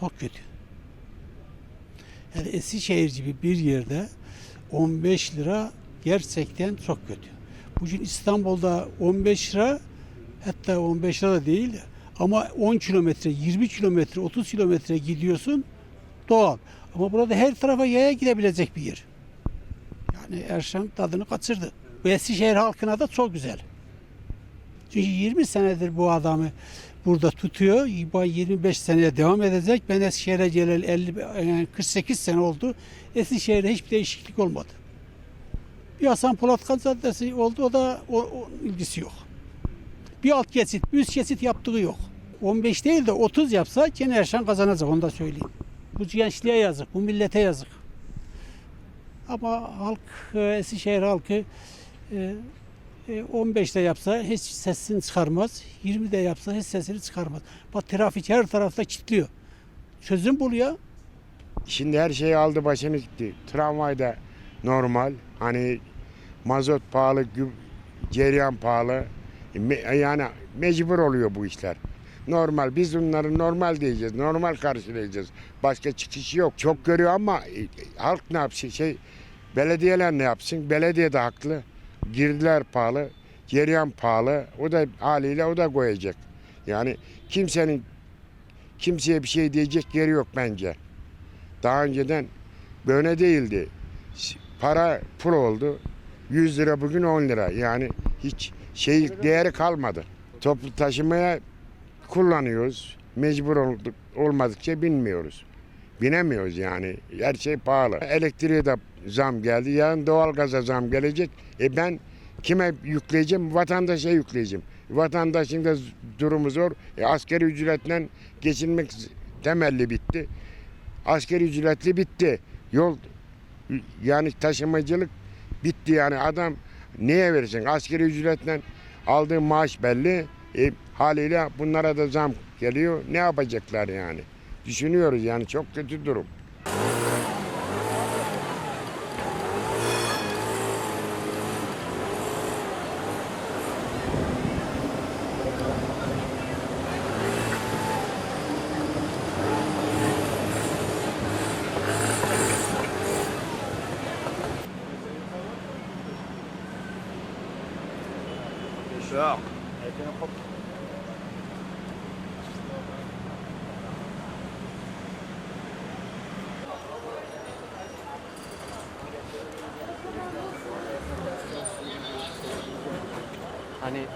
çok kötü. Yani Eskişehir gibi bir yerde 15 lira gerçekten çok kötü. Bugün İstanbul'da 15 lira hatta 15 lira da değil ama 10 kilometre, 20 kilometre, 30 kilometre gidiyorsun doğal. Ama burada her tarafa yaya gidebilecek bir yer. Yani Erşan tadını kaçırdı. Bu Eskişehir halkına da çok güzel. Çünkü 20 senedir bu adamı burada tutuyor. Bu 25 seneye devam edecek. Ben Eskişehir'e geleli 50, yani 48 sene oldu. Eskişehir'de hiçbir değişiklik olmadı. Bir Hasan Polatkan Caddesi oldu. O da o, o ilgisi yok. Bir alt bir üst geçit yaptığı yok. 15 değil de 30 yapsa gene Erşan kazanacak onu da söyleyeyim. Bu gençliğe yazık, bu millete yazık. Ama halk, e, Eskişehir halkı e, e, 15'te yapsa hiç sesini çıkarmaz. 20'de yapsa hiç sesini çıkarmaz. Bak trafik her tarafta kilitliyor. Çözüm bul ya. Şimdi her şey aldı başını gitti. Tramvayda normal. Hani mazot pahalı, cereyan pahalı. Yani mecbur oluyor bu işler. Normal. Biz bunları normal diyeceğiz. Normal karşılayacağız. Başka çıkışı yok. Çok görüyor ama e, e, halk ne yapsın? Şey, belediyeler ne yapsın? Belediye de haklı. Girdiler pahalı. Cereyan pahalı. O da haliyle o da koyacak. Yani kimsenin kimseye bir şey diyecek yeri yok bence. Daha önceden böyle değildi. Para pul oldu. 100 lira bugün 10 lira. Yani hiç şey değeri kalmadı. Toplu taşımaya kullanıyoruz. Mecbur olduk, olmadıkça binmiyoruz. Binemiyoruz yani. Her şey pahalı. Elektriğe de zam geldi. Yarın doğalgaza zam gelecek. E ben kime yükleyeceğim? Vatandaşa yükleyeceğim. Vatandaşın da durumu zor. E askeri ücretle geçinmek temelli bitti. Askeri ücretli bitti. Yol yani taşımacılık bitti yani adam neye vereceksin? Askeri ücretle aldığı maaş belli. E, haliyle bunlara da zam geliyor. Ne yapacaklar yani? Düşünüyoruz yani çok kötü durum. Hani